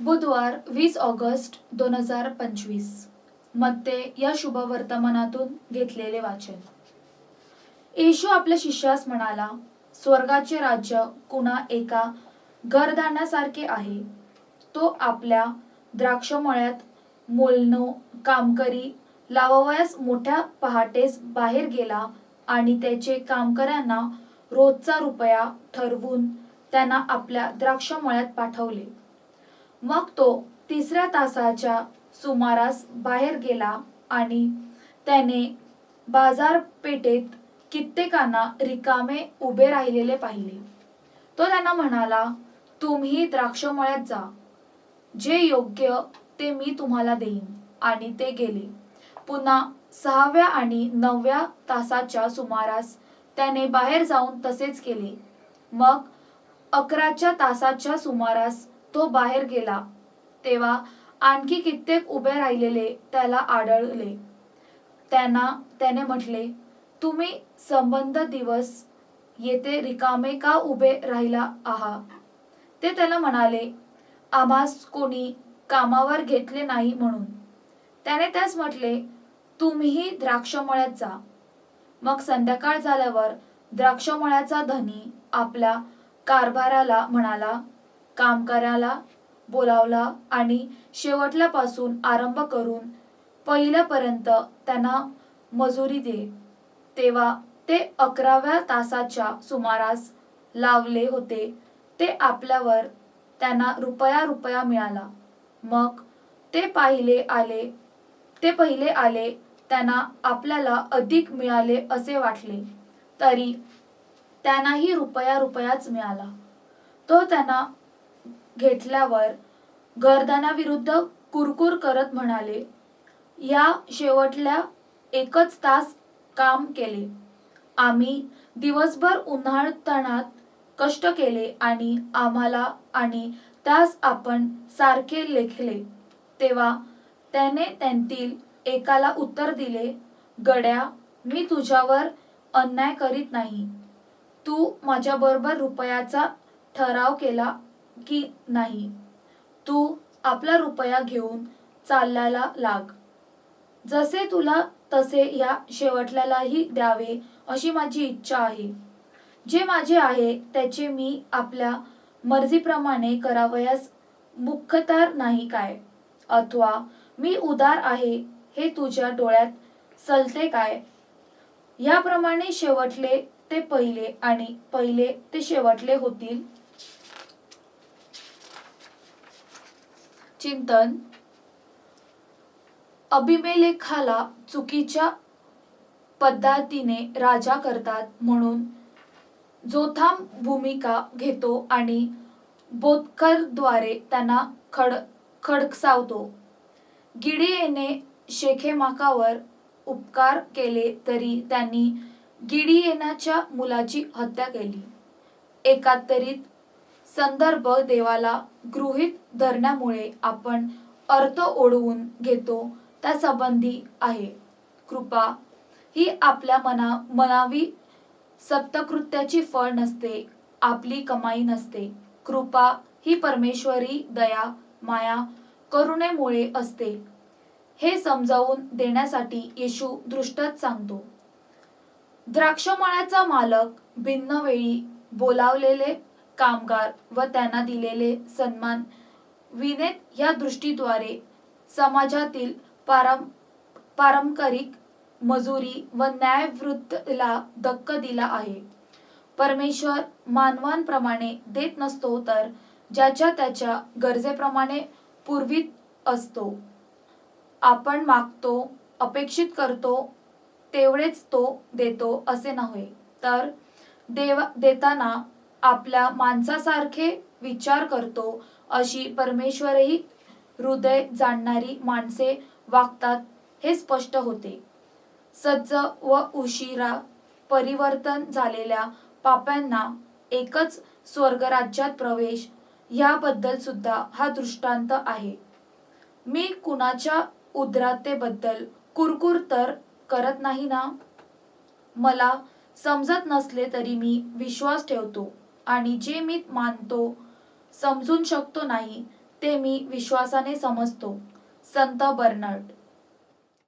बुधवार वीस ऑगस्ट दोन हजार पंचवीस. मत्ते या शुभवर्तमानातून घेतलेले वाचन. येशू आपल्या शिष्यास म्हणाला स्वर्गाचे राज्य कुणा एका घरदानासारखे आहे? तो आपल्या द्राक्षमळ्यात मोलनो कामकरी लावावयास मोठ्या पहाटेस बाहेर गेला आणि त्याचे कामकऱ्यांना रोजचा रुपया ठरवून त्यांना आपल्या द्राक्षमळ्यात पाठवले. मग तो तिसऱ्या तासाच्या सुमारास बाहेर गेला आणि त्याने बाजारपेठेत कित्येकांना रिकामे उभे राहिलेले पाहिले. तो त्यांना म्हणाला तुम्ही द्राक्षमळ्यात जा. जे योग्य ते मी तुम्हाला देईन. आणि ते गेले. पुन्हा सहाव्या आणि नवव्या तासाच्या सुमारास त्याने बाहेर जाऊन तसेच केले. मग अकराच्या तासाच्या सुमारास तो बाहेर गेला. तेव्हा आणखी कित्येक उभे राहिलेले त्याला आढळले. त्यांना त्याने म्हटले तुम्ही संबंध दिवस येथे रिकामे का उभे राहिला आहात ते त्याला म्हणाले आम्हास कोणी कामावर घेतले नाही म्हणून. त्याने त्यास म्हटले तुम्हीही द्राक्षमळ्यात जा. मग संध्याकाळ झाल्यावर द्राक्षमळ्याचा धनी आपल्या कारभाराला म्हणाला कामगाराला बोलावला आणि शेवटल्यापासून आरंभ करून पहिल्यापर्यंत त्यांना मजुरी दे. तेव्हा ते अकराव्या तासाच्या सुमारास लावले होते. ते आपल्यावर त्यांना रुपया रुपया मिळाला. मग ते पाहिले आले ते पहिले आले त्यांना आपल्याला अधिक मिळाले असे वाटले. तरी त्यांनाही रुपया रुपयाच मिळाला. तो त्यांना घेतल्यावर गर्दनाविरुद्ध कुरकुर करत म्हणाले. या शेवटल्या एकच तास काम केले. आम्ही दिवसभर उन्हाळताणात कष्ट केले आणि आम्हाला आणि त्यास आपण सारखे लेखले. तेव्हा त्याने त्यांतील एकाला उत्तर दिले गड्या मी तुझ्यावर अन्याय करीत नाही. तू माझ्याबरोबर रुपयाचा ठराव केला की नाही. तू आपला रुपया घेऊन चालल्याला लाग. जसे तुला तसे या शेवटल्यालाही द्यावे अशी माझी इच्छा आहे. जे माझे आहे त्याचे मी आपल्या मर्जीप्रमाणे करावयास मुख्यतार नाही काय. अथवा मी उदार आहे हे तुझ्या डोळ्यात चलते काय? याप्रमाणे शेवटले ते पहिले आणि पहिले ते शेवटले होतील? चिंतन. अभिमेलेखाला चुकीच्या पद्धतीने राजा करतात म्हणून जोथाम भूमिका घेतो आणि बोतकरद्वारे त्यांना खड खडकसावतो. गिडियेने शेखेमाकावर उपकार केले तरी त्यांनी गिडियेनाच्या मुलाची हत्या केली. एकात्तरीत संदर्भ देवाला गृहीत धरण्यामुळे आपण अर्थ ओढवून घेतो त्या संबंधी आहे. कृपा ही आपल्या मना मनावी सप्तकृत्याची फळ नसते आपली कमाई नसते. कृपा ही परमेश्वरी दया माया करुणेमुळे असते. हे समजावून देण्यासाठी येशू दृष्टच सांगतो. द्राक्षमळ्याचा मालक भिन्न वेळी बोलावलेले कामगार व त्यांना दिलेले सन्मान विनेत या दृष्टीद्वारे समाजातील पारं पारंपरिक मजुरी व न्यायवृत्तीला धक्का दिला आहे. परमेश्वर मानवांप्रमाणे देत नसतो तर ज्याच्या त्याच्या गरजेप्रमाणे पुरवीत असतो. आपण मागतो अपेक्षित करतो तेवढेच तो देतो असे नव्हे. तर देव देताना आपल्या माणसासारखे विचार करतो अशी परमेश्वरही हृदय जाणणारी माणसे वागतात हे स्पष्ट होते. सज्ज व उशिरा परिवर्तन झालेल्या पाप्यांना एकच स्वर्गराज्यात प्रवेश याबद्दल सुद्धा हा दृष्टांत आहे. मी कुणाच्या उद्रातेबद्दल कुरकुर तर करत नाही ना? मला समजत नसले तरी मी विश्वास ठेवतो. आणि जे मी मानतो समजून शकतो नाही ते मी विश्वासाने समजतो. संत बर्नार्ड.